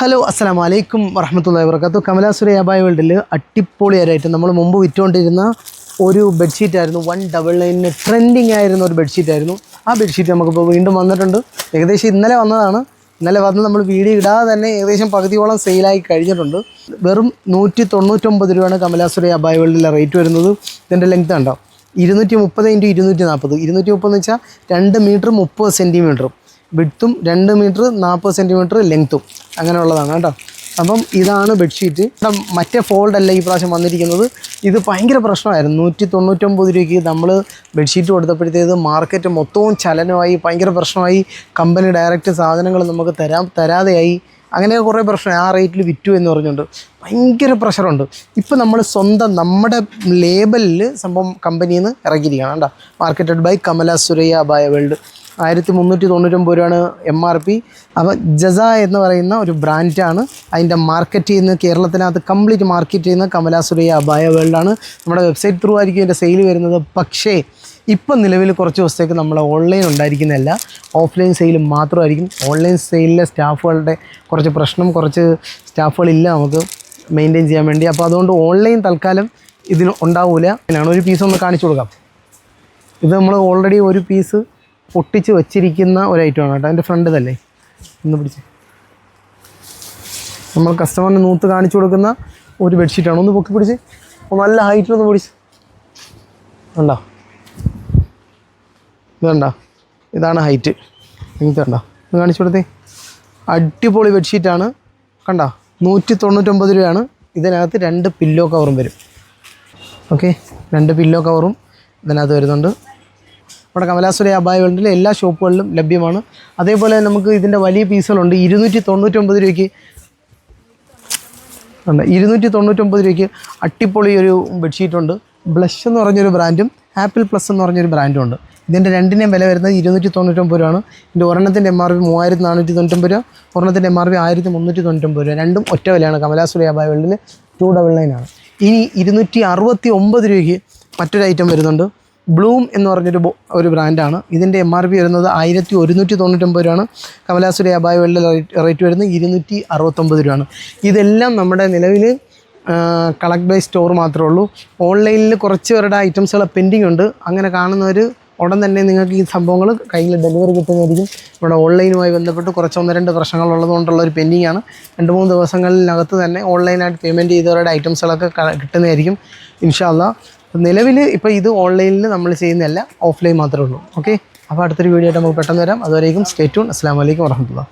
Hello അസ്സാം വലൈക്കും വറഹമത്തല്ലാ വർക്കാത്തു കമലാസുര അബായ വേൾഡിൽ അടിപൊളിയായിട്ട് നമ്മൾ മുമ്പ് വിറ്റുകൊണ്ടിരുന്ന ഒരു ബെഡ്ഷീറ്റായിരുന്നു. വൺ ഡബിൾ നയനിന് ട്രെൻഡിങ് ആയിരുന്ന ഒരു ബെഡ്ഷീറ്റ് ആയിരുന്നു ആ ബെഡ്ഷീറ്റ് നമുക്കിപ്പോൾ വീണ്ടും വന്നിട്ടുണ്ട്. ഏകദേശം ഇന്നലെ വന്നതാണ്. ഇന്നലെ വന്ന് നമ്മൾ വീഡിയോ ഇടാതെ തന്നെ ഏകദേശം പകുതിയോളം സെയിലായി കഴിഞ്ഞിട്ടുണ്ട്. വെറും നൂറ്റി തൊണ്ണൂറ്റൊമ്പത് രൂപയാണ് കമലാസുര അബായ വേൾഡിലെ റേറ്റ് വരുന്നത്. ഇതിന്റെ ലെങ്ത് ഉണ്ടോ ഇരുന്നൂറ്റി മുപ്പത് ഇന്റു ഇരുന്നൂറ്റി നാൽപ്പത് ഇരുന്നൂറ്റി മുപ്പത് എന്ന് വെച്ചാൽ രണ്ട് മീറ്റർ മുപ്പത് സെന്റിമീറ്ററും വിഡ്ത്തും രണ്ട് മീറ്റർ നാൽപ്പത് സെന്റിമീറ്റർ ലെങ്ത്തും അങ്ങനെയുള്ളതാണ് കേട്ടോ. അപ്പം ഇതാണ് ബെഡ്ഷീറ്റ്. മറ്റേ ഫോൾഡ് അല്ല ഈ പ്രാവശ്യം വന്നിരിക്കുന്നത്. ഇത് ഭയങ്കര പ്രശ്നമായിരുന്നു. നൂറ്റി തൊണ്ണൂറ്റൊമ്പത് രൂപയ്ക്ക് നമ്മൾ ബെഡ്ഷീറ്റ് കൊടുത്തപ്പോഴത്തേത് മാർക്കറ്റ് മൊത്തവും ചലനമായി ഭയങ്കര പ്രശ്നമായി. കമ്പനി ഡയറക്റ്റ് സാധനങ്ങൾ നമുക്ക് തരാം തരാതെയായി. അങ്ങനെ കുറേ പ്രശ്നം ആ റേറ്റിൽ വിറ്റു എന്ന് പറഞ്ഞുകൊണ്ട് ഭയങ്കര പ്രഷറുണ്ട് ഇപ്പം നമ്മൾ സ്വന്തം നമ്മുടെ ലേബലിൽ സംഭവം കമ്പനിയിൽ നിന്ന് ഇറക്കിയിരിക്കുകയാണ് കേട്ടോ. മാർക്കറ്റഡ് ബൈ കമല സുരയ്യ ബായ വേൾഡ് ആയിരത്തി മുന്നൂറ്റി തൊണ്ണൂറ്റൊമ്പത് രൂപയാണ് എം ആർ പി അപ്പോൾ ജസ എന്ന് പറയുന്ന ഒരു ബ്രാൻഡാണ്. അതിന്റെ മാർക്കറ്റ് ചെയ്യുന്ന കേരളത്തിനകത്ത് കംപ്ലീറ്റ് മാർക്കറ്റ് ചെയ്യുന്ന കമല സുരയ്യ അബായ വേൾഡാണ്. നമ്മുടെ വെബ്സൈറ്റ് ത്രൂ ആയിരിക്കും ഇതിന്റെ സെയിൽ വരുന്നത്. പക്ഷേ ഇപ്പം നിലവിൽ കുറച്ച് ദിവസത്തേക്ക് നമ്മൾ ഓൺലൈൻ ഉണ്ടായിരിക്കുന്നതല്ല. ഓഫ്ലൈൻ സെയിൽ മാത്രമായിരിക്കും. ഓൺലൈൻ സെയിലിലെ സ്റ്റാഫുകളുടെ കുറച്ച് പ്രശ്നം കുറച്ച് സ്റ്റാഫുകളില്ല നമുക്ക് മെയിന്റെയിൻ ചെയ്യാൻ വേണ്ടി. അപ്പോൾ അതുകൊണ്ട് ഓൺലൈൻ തൽക്കാലം ഇതിന് ഉണ്ടാവില്ല ഒരു പീസ് ഒന്ന് കാണിച്ചു കൊടുക്കാം. ഇത് നമ്മൾ ഓൾറെഡി ഒരു പീസ് പൊട്ടിച്ച് വെച്ചിരിക്കുന്ന ഒരു ഐറ്റമാണ് കേട്ടോ. അതിന്റെ ഫ്രണ്ട് ഇതല്ലേ? ഒന്ന് പിടിച്ച്. നമ്മൾ കസ്റ്റമറിന് നൂത്ത് കാണിച്ചു കൊടുക്കുന്ന ഒരു ബെഡ്ഷീറ്റാണ് ഒന്ന് പൊക്കി പിടിച്ച്. ഒന്ന് നല്ല ഹൈറ്റിലൊന്ന് പിടിച്ച്. ഉണ്ടോ ഇതുണ്ടോ ഇതാണ് ഹൈറ്റ് ഇങ്ങനത്തെ ഉണ്ടോ ഒന്ന് കാണിച്ചു കൊടുത്തേ. അടിപൊളി ബെഡ്ഷീറ്റാണ് കണ്ടോ? നൂറ്റി തൊണ്ണൂറ്റൊമ്പത് രൂപയാണ്. ഇതിനകത്ത് രണ്ട് പില്ലോ കവറും വരും. ഓക്കെ രണ്ട് പില്ലോ കവറും ഇതിനകത്ത് വരുന്നുണ്ട്. നമ്മുടെ കമലാസുര അബായ വേൾഡിലെ എല്ലാ ഷോപ്പുകളിലും ലഭ്യമാണ്. അതേപോലെ നമുക്ക് ഇതിന്റെ വലിയ പീസുകളുണ്ട്. ഇരുന്നൂറ്റി തൊണ്ണൂറ്റൊമ്പത് രൂപയ്ക്ക് ഉണ്ട്. ഇരുന്നൂറ്റി തൊണ്ണൂറ്റൊമ്പത് രൂപയ്ക്ക് അട്ടിപ്പൊളി ഒരു ബെഡ്ഷീറ്റുണ്ട് ബ്ലഷ് എന്ന് പറഞ്ഞൊരു ബ്രാൻഡും ആപ്പിൾ പ്ലസ് എന്ന് പറഞ്ഞൊരു ബ്രാൻഡും ഉണ്ട്. ഇതിന്റെ രണ്ടിന്റെയും വില വരുന്നത് ഇരുന്നൂറ്റി തൊണ്ണൂറ്റൊമ്പത് രൂപയാണ്. ഇതിന്റെ ഒരെണ്ണത്തിന്റെ എം ആർ പി മൂവായിരത്തി നാനൂറ്റി തൊണ്ണൂറ്റൊമ്പത് രൂപ ഒരെണ്ണത്തിന്റെ എം ആർ പി ആയിരത്തി മുന്നൂറ്റി തൊണ്ണൂറ്റൊമ്പത് രൂപ. രണ്ടും ഒറ്റ വിലയാണ് കമലാസുര അബായ വേൾഡിൽ ടു ഡബിൾ നയൻ ആണ്. ഇനി ഇരുന്നൂറ്റി അറുപത്തി ഒമ്പത് രൂപയ്ക്ക് മറ്റൊരു ഐറ്റം വരുന്നുണ്ട്. ബ്ലൂം എന്ന് പറഞ്ഞൊരു ഒരു ബ്രാൻഡാണ് ഇതിന്റെ എം ആർ പി വരുന്നത് ആയിരത്തി ഒരുന്നൂറ്റി തൊണ്ണൂറ്റൊമ്പത് രൂപയാണ്. കമലാസുര അബായ വേൾഡിൽ റേറ്റ് വരുന്നത് ഇരുന്നൂറ്റി അറുപത്തൊമ്പത് രൂപയാണ്. ഇതെല്ലാം നമ്മുടെ നിലവിൽ കളക്ട് ബൈ സ്റ്റോർ മാത്രമേ ഉള്ളൂ. ഓൺലൈനിൽ കുറച്ച് പേരുടെ ഐറ്റംസുകൾ പെൻഡിങ് ഉണ്ട്. അങ്ങനെ കാണുന്നവർ ഉടൻ തന്നെ നിങ്ങൾക്ക് ഈ സംഭവങ്ങൾ കയ്യിൽ ഡെലിവറി കിട്ടുന്നതായിരിക്കും. ഇവിടെ ഓൺലൈനുമായി ബന്ധപ്പെട്ട് കുറച്ച് ഒന്ന് രണ്ട് പ്രശ്നങ്ങൾ ഉള്ളതുകൊണ്ടുള്ള ഒരു പെൻഡിങ് ആണ്. രണ്ട് മൂന്ന് ദിവസങ്ങളിനകത്ത് തന്നെ ഓൺലൈനായിട്ട് പേയ്മെന്റ് ചെയ്തവരുടെ ഐറ്റംസുകളൊക്കെ കിട്ടുന്നതായിരിക്കും. ഇൻഷാല്ല നിലവിൽ ഇപ്പോൾ ഇത് ഓൺലൈനിൽ നമ്മൾ ചെയ്യുന്നതല്ല ഓഫ്ലൈൻ മാത്രമേ ഉള്ളൂ. ഓക്കെ അപ്പോൾ അടുത്തൊരു വീഡിയോ ആയിട്ട് നമുക്ക് പെട്ടെന്ന് വരാം. അതുവരേക്കും സ്റ്റേ ട്യൂൺ അസ്സാം വലൈക്കും വർഹമത്തുള്ള